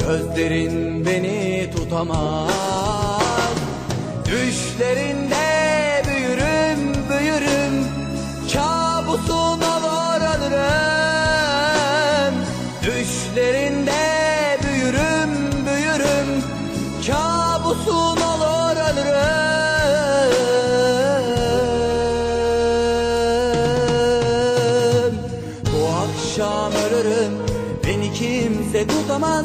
Gözlerin beni tutamaz. Düşlerinde büyürüm büyürüm. Kabusun olur ölürüm Düşlerinde büyürüm büyürüm. Bu akşam ölürüm. Beni kimse tutamaz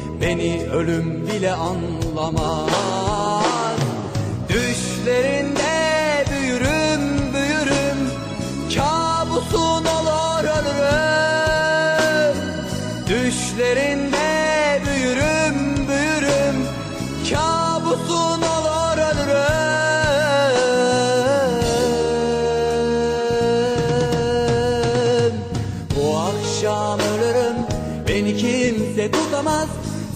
beni ölüm bile anlamaz. Düşlerinde büyürüm büyürüm. Kabusun olur ölürüm Düşlerinde büyürüm büyürüm. Kabusun olur ölürüm akşam ölürüm. Beni kimse tutamaz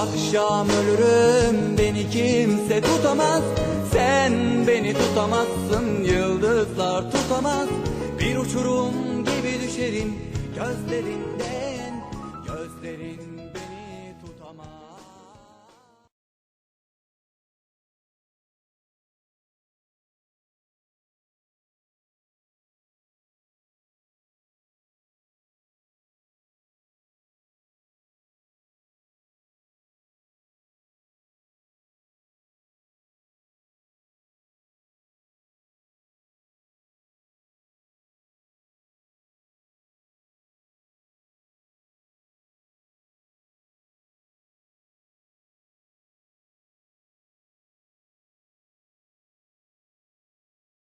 akşam ölürüm Beni kimse tutamaz. Sen beni tutamazsın Yıldızlar tutamaz. Bir uçurum gibi düşerim Gözlerinden Gözlerin